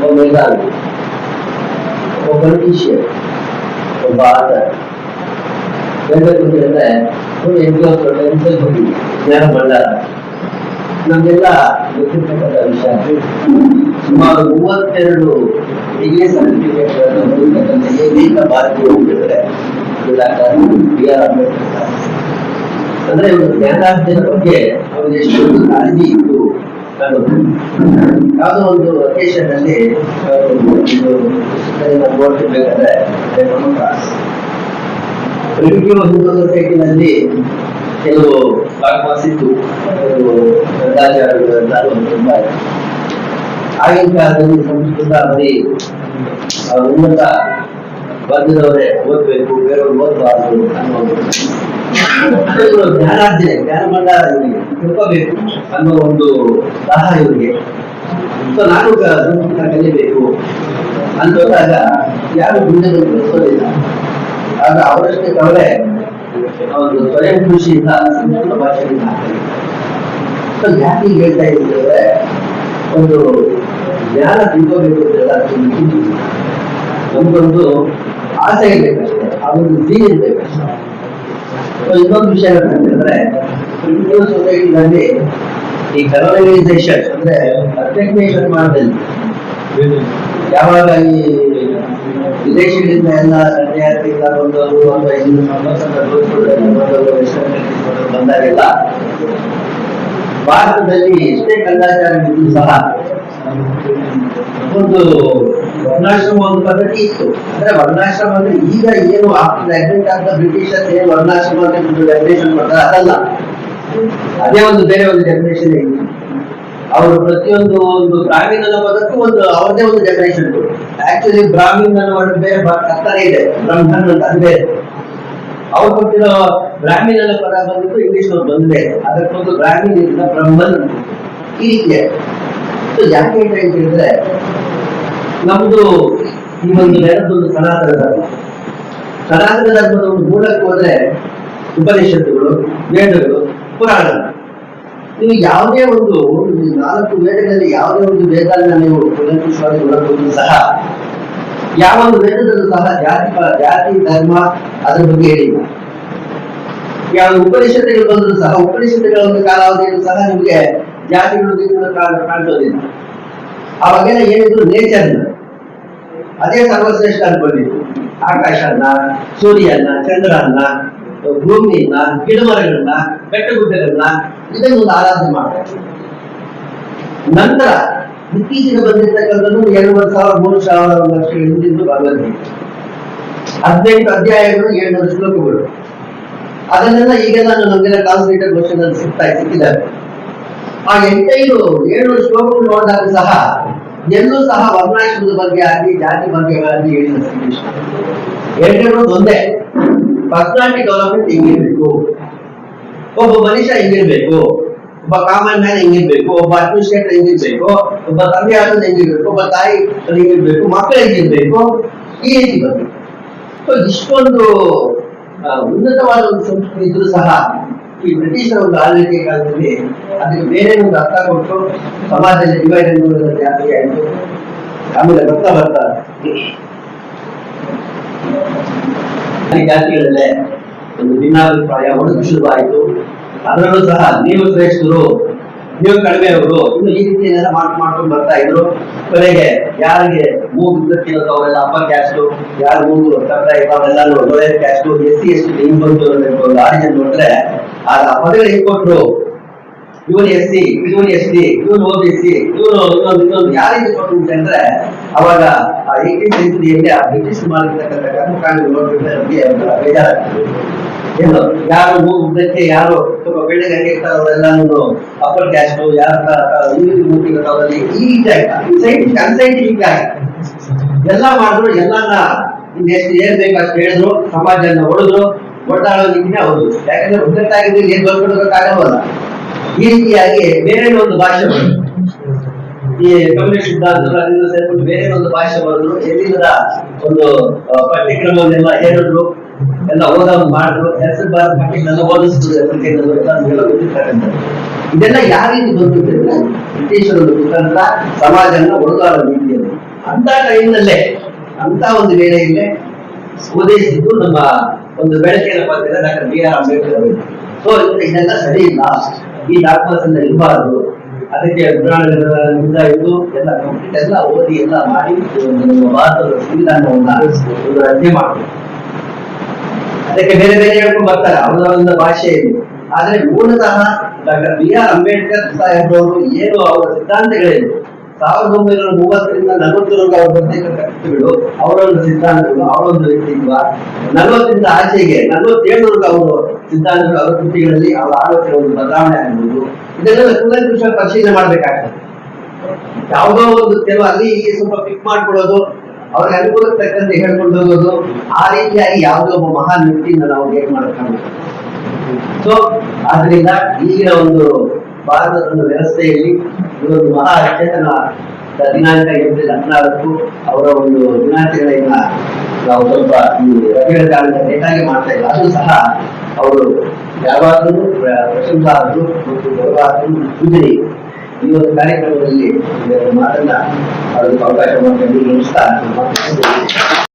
ಒಬ್ಬ ಮೇಧಾವಿ ಒಬ್ಬ ಪೊಲಿಟಿಷಿಯನ್ ಒಬ್ಬ ಆಟರ್ ಹೇಳ್ಬೇಕು ಅಂದ್ರೆ ಒಂದು ಎನ್ಜಿಒ ಹೋಗಿ ಜ್ಞಾನ ಭಂಡಾರ ನಮಗೆಲ್ಲ ಗೊತ್ತಿರ್ತಕ್ಕಂಥ ವಿಷಯ ಸುಮಾರು ಮೂವತ್ತೆರಡು ಡಿಗ್ರಿ ಸರ್ಟಿಫಿಕೇಟ್ ಏಕೈಕ ಭಾರತೀಯ ಹೋಗಿದ್ರೆ doctor B R Ambedkar sir. ಅಂದ್ರೆ ಒಂದು ಜ್ಞಾನಾರ್ಜನ ಬಗ್ಗೆ ಅವ್ರಿಗೆ ಎಷ್ಟೊಂದು ಕಾಳಜಿ ಇತ್ತು ಯಾವುದೋ ಒಂದು ಅಕೇಶನ್ ಅಲ್ಲಿ ನೋಡ್ತಿರ್ಬೇಕಾದ್ರೆ ಹಿಂದೂ ಸೊಸೈಟಿನಲ್ಲಿ ಕೆಲವು ಇದೆ. ಆಗಿನ ಕಾಲದಲ್ಲಿ ಸಂಸ್ಕೃತ ಬರೀ ಉನ್ನತ ವರ್ಗದವರೇ ಓದ್ಬೇಕು, ಬೇರೆಯವ್ರು ಓದಬಾರ್ದು ಅನ್ನೋದು ಜ್ಞಾನಾರ್ಜನೆ ಜ್ಞಾನ ಮಂಡಲ ಇವರಿಗೆ ತಿಳ್ಕೋಬೇಕು ಅನ್ನೋ ಒಂದು ದಾಹ ಇವರಿಗೆ ಸೊ ನಾನು ಕಲಿಬೇಕು ಅಂತಂದಾಗ ಯಾರು ಮುಂದೆ ಕಲಿಸೋದಿಲ್ಲ ಆಗ ಅವರಷ್ಟೇ ಅವರೇ ಒಂದು ಸ್ವಯಂ ಕೃಷಿಯಿಂದ ಸಂಸ್ಕೃತ ಭಾಷೆಯಿಂದ ಸೊ ಹೀಗೆ ಹೇಳ್ತಾ ಇದ್ದೀವಿ ಒಂದು ಜ್ಞಾನ ತಿಳ್ಕೋಬೇಕು ತಿಳ್ಕೊಂಡು ನಮ್ಗೊಂದು ಆಸೆ ಇರ್ಬೇಕಷ್ಟೇ ಆ ಒಂದು ಇರ್ಬೇಕಷ್ಟೇ ಸೊ ಇನ್ನೊಂದು ವಿಷಯ ಏನಂತಂದ್ರೆ ಕ್ರಿಮಿನಲ್ ಸೊಸೈಟಿನಲ್ಲಿ ಈ ಕಲರೈಸೇಷನ್ ಅಂದ್ರೆ ಅಟೆಕ್ನೇಷನ್ ಮಾಡದಲ್ಲಿ ಯಾವಾಗ ಈ ವಿದೇಶಗಳಿಂದ ಎಲ್ಲ ವಿದ್ಯಾರ್ಥಿಗಳ ಬಂದವರು ಅಥವಾ ಕಂಟ್ರೀಸ್ ಬಂದವರು ಬಂದಾಗೆಲ್ಲ ಭಾರತದಲ್ಲಿ ಎಷ್ಟೇ ಕಂದಾಚಾರವಿದ್ದು ಸಹ ಒಂದು ವರ್ಣಾಶ್ರಮ ಒಂದು ಪದ್ಧತಿ ಇತ್ತು. ಅಂದ್ರೆ ವರ್ಣಾಶ್ರಮ ಅಂದ್ರೆ ಈಗ ಏನು ಅಡ್ಮಿಟ್ ಆದ ಬ್ರಿಟಿಷರ್ಸ್ ಏನು ವರ್ಣಾಶ್ರಮ ಅಂತ ಒಂದು ಡೆಫಿನೇಷನ್ ಮಾಡ್ತಾರೆ ಅದಲ್ಲ. ಅದೇ ಒಂದು ಬೇರೆ ಒಂದು ಡೆಫಿನೇಷನ್ ಇತ್ತು ಅವರು ಪ್ರತಿಯೊಂದು ಒಂದು ಬ್ರಾಹ್ಮಣ ಅನ್ನೋ ಪದಕ್ಕೂ ಒಂದು ಅವರದೇ ಒಂದು ಡೆಫಿನೇಷನ್ ಆಕ್ಚುಲಿ ಬ್ರಾಹ್ಮೀಣ ಅನ್ನೋ ಬೇರೆ ಅರ್ಥನೇ ಇದೆ. ಬ್ರಹ್ಮನ್ ಅಂತ ಅದು ಬೇರೆ. ಅವ್ರು ಕೊಟ್ಟಿರೋ ಬ್ರಾಹ್ಮೀಣ ಅನ್ನೋ ಪದ ಬಂದ್ಬಿಟ್ಟು ಇಂಗ್ಲಿಷ್ ಅವ್ರು ಬಂದಿದೆ. ಅದಕ್ಕೊಂದು ಬ್ರಾಹ್ಮೀಣ ಇಂದ ಬ್ರಹ್ಮನ್ ಈ ರೀತಿಯ ಯಾಕೆ ಅಂತ ಹೇಳಿದ್ರೆ ನಮ್ದು ಈ ಒಂದು ನೆನಪೊಂದು ಸನಾತನ ಧರ್ಮ. ಸನಾತನ ಧರ್ಮದ ಒಂದು ಮೂಲಕ್ಕೆ ಹೋದ್ರೆ ಉಪನಿಷತ್ತುಗಳು, ವೇದಗಳು, ಪುರಾಣಗಳು. ನೀವು ಯಾವುದೇ ಒಂದು ನಾಲ್ಕು ವೇದಗಳಲ್ಲಿ ಯಾವುದೇ ಒಂದು ವೇದನ ನೀವು ಕುಲಂಕುಷವಾಗಿ ನೋಡಬಹುದು ಸಹ, ಯಾವ ಒಂದು ವೇದದಲ್ಲೂ ಸಹ ಜಾತಿ ಜಾತಿ, ಧರ್ಮ ಅದರ ಬಗ್ಗೆ ಹೇಳಿಲ್ಲ ಯಾವ ಉಪನಿಷತ್ತುಗಳು ಬಂದರೂ ಸಹ ಉಪನಿಷತ್ತುಗಳ ಒಂದು ಕಾಲಾವಧಿಯಲ್ಲೂ ಸಹ ನಿಮಗೆ ಜಾತಿಗಳು ಗೀತಿಗಳು ಕಾಣ್- ಕಾಣಿಸೋದಿಲ್ಲ ಅವಾಗೆಲ್ಲ ಏನಿದ್ರು ನೇಚರ್ ಅದೇ ಸರ್ವಶ್ರೇಷ್ಠ ಅನ್ಕೊಂಡಿದ್ರು ಆಕಾಶನ ಸೂರ್ಯನ ಚಂದ್ರನ ಭೂಮಿಯನ್ನ, ಗಿಡಮರಗಳನ್ನ, ಬೆಟ್ಟಗುಡ್ಡಗಳನ್ನ ಇದನ್ನು ಒಂದು ಆರಾಧನೆ ಮಾಡ್ತಾರೆ. ನಂತರ ಇತ್ತೀಚೆಗೆ ಬಂದಿರ್ತಕ್ಕಂಥದ್ದು ಎರಡೂವರೆ ಸಾವಿರ, ಮೂರು ಸಾವಿರ ವರ್ಷ ಹಿಂದಿದ್ದು ಭಗವದ್ಗೀತೆ. ಹದಿನೆಂಟು ಅಧ್ಯಾಯಗಳು, ಏಳ್ನೂರು ಶ್ಲೋಕಗಳು. ಅದನ್ನೆಲ್ಲ ನಾನು ನಮಗೆಲ್ಲ ಟ್ರಾನ್ಸ್ಲೇಟರ್ ಕ್ವಶನ್ ಅಲ್ಲಿ ಸಿಗ್ತಾ ಸಿಕ್ಕಿದ್ದಾರೆ. ಆ ಎಂಟೈದು, ಏಳು ಶ್ಲೋಕಗಳು ನೋಡಿದಾಗ ಸಹ ಎಲ್ಲೂ ಸಹ ವರ್ಣಾಶ್ರಮದ ಬಗ್ಗೆ ಆಗಲಿ, ಜಾತಿ ಬಗ್ಗೆ ಆಗಲಿ ಶ್ರೀಕೃಷ್ಣ ಹೇಳಿರೋದು ಒಂದೇ. ಪರ್ಸನಾಲಿಟಿ ಡೆವಲಪ್ಮೆಂಟ್ ಹಿಂಗಿರ್ಬೇಕು? ಒಬ್ಬ ಮನುಷ್ಯ ಹಿಂಗಿರ್ಬೇಕು? ಒಬ್ಬ ಕಾಮನ್ ಮ್ಯಾನ್ ಹೆಂಗಿರ್ಬೇಕು? ಒಬ್ಬ ಅಡ್ಮಿನಿಸ್ಟ್ರೇಟರ್ ಹೆಂಗಿರ್ಬೇಕು? ಒಬ್ಬ ತಂದೆ ಆಟದ ಹೆಂಗಿರ್ಬೇಕು? ಒಬ್ಬ ತಾಯಿ ಹೆಂಗಿರ್ಬೇಕು? ಮಕ್ಕಳು ಹೆಂಗಿರ್ಬೇಕು? ಈ ರೀತಿ ಬಂದು ಇಷ್ಟೊಂದು ಉನ್ನತವಾದ ಒಂದು ಸಂಸ್ಕೃತಿ ಇದ್ರೂ ಸಹ ಈ ಬ್ರಿಟಿಷರ ಒಂದು ಆಳ್ವಿಕೆ ಕಾಲದಲ್ಲಿ ಅದಕ್ಕೆ ಬೇರೆ ಒಂದು ಅರ್ಥ ಕೊಟ್ಟು ಸಮಾಜದಲ್ಲಿ ಡಿವೈಡ್ ಅನ್ನೋದು ಜಾಸ್ತಿ ಆಯಿತು. ಆಮೇಲೆ ಬರ್ತಾ ಬರ್ತಾ ಈ ಜಾತಿಗಳಲ್ಲೇ ಒಂದು ಭಿನ್ನಾಭಿಪ್ರಾಯ, ಒಂದು ಶುರುವಾಯಿತು ಅದರಲ್ಲೂ ಸಹ ನೀವು ಶ್ರೇಷ್ಠರು, ನೀವು ಕಡಿಮೆ ಅವರು ಇನ್ನು ಈ ರೀತಿ ಏನೆಲ್ಲ ಮಾಡ್, ಮಾಡ್ಕೊಂಡು ಬರ್ತಾ ಇದ್ರು. ಕೊನೆಗೆ ಯಾರಿಗೆ ಮೂಗು ಉದ್ದಕ್ಕಿರೋದು ಅವರೆಲ್ಲ ಅಪ್ಪರ್ ಕ್ಯಾಸ್ಟು ಯಾರು ಮೂಗು ಕಟ್ಟ ಅವೆಲ್ಲ lower caste S C, S T ಬಂತು ಆರಿಜಿನ್ ನೋಡಿದ್ರೆ ಆ ಪದಗಳು ಹೆಂಗ್ ಕೊಟ್ರು ಇವನು ಎಸ್ ಸಿ, ಇವನು ಎಸ್ ಟಿ ಇವನು ಓ ಬಿ ಸಿ, ಇವನು ಇನ್ನೊಂದು ಇನ್ನೊಂದು ಯಾವ ರೀತಿ ಕೊಟ್ಟರು ಅಂತಂದ್ರೆ ಅವಾಗ ಆ ಏಟೀನ್ ಸೆಂಚುರಿಯಲ್ಲಿ ಆ ಬ್ರಿಟಿಷ್ ಮಾಡಿರ್ತಕ್ಕಂಥ ಕರ್ಮಕಾಂಡ ನೋಡಿದ್ರೆ ನಮಗೆ ಬೇಜಾರಾಗ್ತದೆ. ಏನು, ಯಾರು ಮೂಗು ಉದ್ದಕ್ಕೆ ಯಾರು ಸ್ವಲ್ಪ ಬೆಳ್ಳಿಗೆ ಹಂಗೆ ಇರ್ತಾರೆ ಅವರೆಲ್ಲಾನು ಅಪ್ಪರ್ ಕ್ಯಾಸ್ಟ್ ಯಾರು ಈ ರೀತಿ ಮೂಗಿನ ಅವರಲ್ಲಿ ಈ ಸೈಂಟಿಫಿಕ್ ಅನ್ಸೈಂಟಿಫಿಕ್ ಆಗಿ ಎಲ್ಲ ಮಾಡಿದ್ರು, ಎಲ್ಲಾನ ಇನ್ನೆಷ್ಟು ಏನ್ ಬೇಕು ಅಷ್ಟು ಹೇಳಿದ್ರು, ಸಮಾಜನ ಹೊಡೆದ್ರು ರೀತಿನೇ ಹೌದು ಯಾಕಂದ್ರೆ ಒಗ್ಗಟ್ಟಾಗಿದ್ರೆ ಈ ರೀತಿಯಾಗಿ ಬೇರೆ ಒಂದು ಭಾಷೆ. ಈ ಕಮ್ಯುನಿಸ್ಟ್ ಸಿದ್ಧಾಂತದಿಂದ ಸೇರ್ಕೊಂಡು ಬೇರೆ ಒಂದು ಭಾಷೆ ಬರೆದ್ರು ಎಲ್ಲಿಂದ ಒಂದು ಪಠ್ಯಕ್ರಮವನ್ನೆಲ್ಲ ಹೇಳಿದ್ರು, ಎಲ್ಲ ಓದ ಮಾಡಿದ್ರು, ಹೆಸರು ಭಾರತ ಪಠ್ಯಕ್ರಮ ಓದಿಸಿದ್ರು ಎಲ್ಲ. ಇದೆಲ್ಲ ಯಾವ ರೀತಿ ಬಂತು ಅಂದ್ರೆ ಬ್ರಿಟಿಷರ ಒಂದು ಸಮಾಜನ ಒಡೆದಾಡೋ ರೀತಿಯಲ್ಲಿ ಅಂತ ಟೈಮ್ನಲ್ಲೇ ಅಂತ ಒಂದು ವೇಳೆಯಲ್ಲೇ ಉದಯಿಸಿದ್ದು ನಮ್ಮ ಒಂದು ಬೆಳಕಿನ ಬಗ್ಗೆ doctor B R Ambedkar so ಇದೆಲ್ಲ ಸರಿ ಇಲ್ಲ ಈ ಡಾಕ್ಟರ್ಸ್ ಇರಬಾರದು. ಅದಕ್ಕೆ ಉದಾಹರಣೆಗಳಿಂದ ಇದು ಎಲ್ಲ ಕಂಪ್ಲೀಟ್ ಎಲ್ಲ ಓದಿ ಎಲ್ಲ ಮಾಡಿ ಭಾರತದ ಸಂವಿಧಾನವನ್ನ ಒಂದು ರಚನೆ ಮಾಡಬೇಕು. ಅದಕ್ಕೆ ಬೇರೆ ಬೇರೆ ಹೇಳ್ಕೊಂಡು ಬರ್ತಾರೆ. ಅವರ ಭಾಷೆ ಇದು. ಆದ್ರೆ ಮೂಲತಃ ಡಾಕ್ಟರ್ ಬಿ ಆರ್ ಅಂಬೇಡ್ಕರ್ ಸಾಹೇಬ್ರವರು ಏನು ಅವರ ಸಿದ್ಧಾಂತಗಳೇನು ಸಾವಿರದ ಒಂಬೈನೂರ ಮೂವತ್ತರಿಂದ ನಲವತ್ತರವರೆಗೂ ಅವರ ಪ್ರತ್ಯೇಕ ಕೃತಿಗಳು ಅವರೊಂದು ಸಿದ್ಧಾಂತಗಳು, ಅವರೊಂದು ವ್ಯಕ್ತಿತ್ವ, ನಲವತ್ತರಿಂದ ಆಚೆಗೆ, ನಲವತ್ತೇಳರವರೆಗೂ ಅವರು ಸಿದ್ಧಾಂತಗಳು, ಅವರ ಕೃತಿಗಳಲ್ಲಿ ಅವರ ಆಲೋಚನೆ ಒಂದು ಬದಲಾವಣೆ ಆಗಬಹುದು ಇದನ್ನೆಲ್ಲ ಕುಲಕೃಷ ಪರಿಶೀಲನೆ ಮಾಡ್ಬೇಕಾಗ್ತದೆ. ಯಾವುದೋ ಒಂದು ಕೆಲವು ಅಲ್ಲಿ ಇಲ್ಲಿ ಸ್ವಲ್ಪ ಪಿಕ್ ಮಾಡ್ಕೊಳ್ಳೋದು, ಅವ್ರಿಗೆ ಅನುಕೂಲಕ್ಕೆ ತಕ್ಕಂತೆ ಹೇಳ್ಕೊಂಡು ಹೋಗೋದು, ಆ ರೀತಿಯಾಗಿ ಯಾವುದೋ ಒಬ್ಬ ಮಹಾನ್ ವ್ಯಕ್ತಿಯಿಂದ ನಾವು ಏನ್ ಮಾಡ್ಕೊಂಡು ಸೊ ಆದ್ರಿಂದ ಈಗಿನ ಒಂದು ಭಾರತದ ಒಂದು ವ್ಯವಸ್ಥೆಯಲ್ಲಿ ಒಂದು ಮಹಾ ಅಚೇತನ ದಿನಾಂಕ ಏಪ್ರಿಲ್ ಹದಿನಾಲ್ಕು ಅವರ ಒಂದು ದಿನಾಚರಣೆಯನ್ನ ನಾವು ಸ್ವಲ್ಪ ಈ ರವಿಗಳ ಕಾಲದ ಲೇಟಾಗಿ ಮಾಡ್ತಾ ಇಲ್ಲ ಅದು ಸಹ ಅವರು ಯಾವಾಗಲೂ ಪ್ರ- ಪ್ರಶಂಸಾರ್ಹರು ಮತ್ತು ಗೌರವಾರ್ಹರು ಪೂಜೆ ಈ ಒಂದು ಕಾರ್ಯಕ್ರಮದಲ್ಲಿ ಮಾತನ್ನ ಅವರಿಗೆ ಅವಕಾಶ ನಮಸ್ಕಾರ